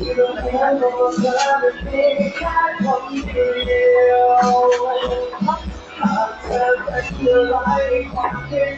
You love me, I'll tell you. like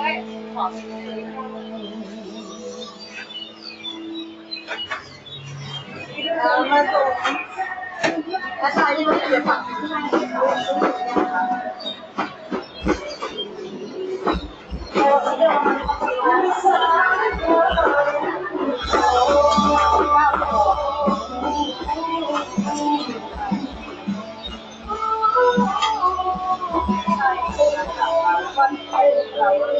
มาส่งกระชายที่มันเสียฝั่งแต่หัน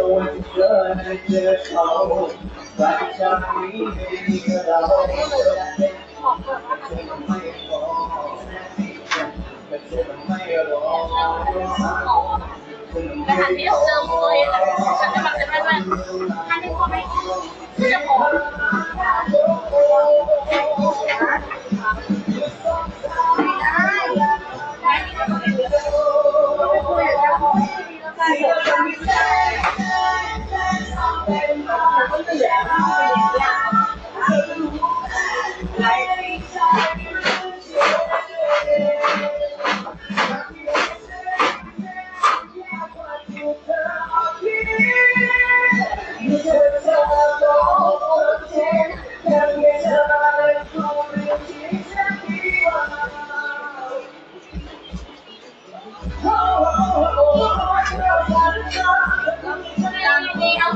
ที่เราเจอเลยฉันจะแบบเป็นแบบอันนี้ก็ไม่คือจะบอ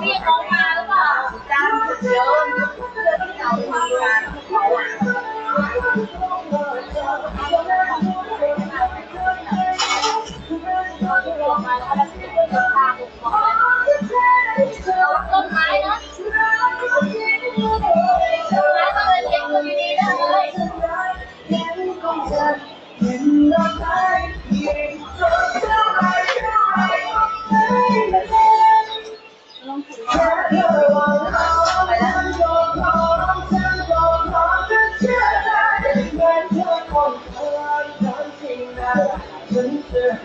wir noch Sister,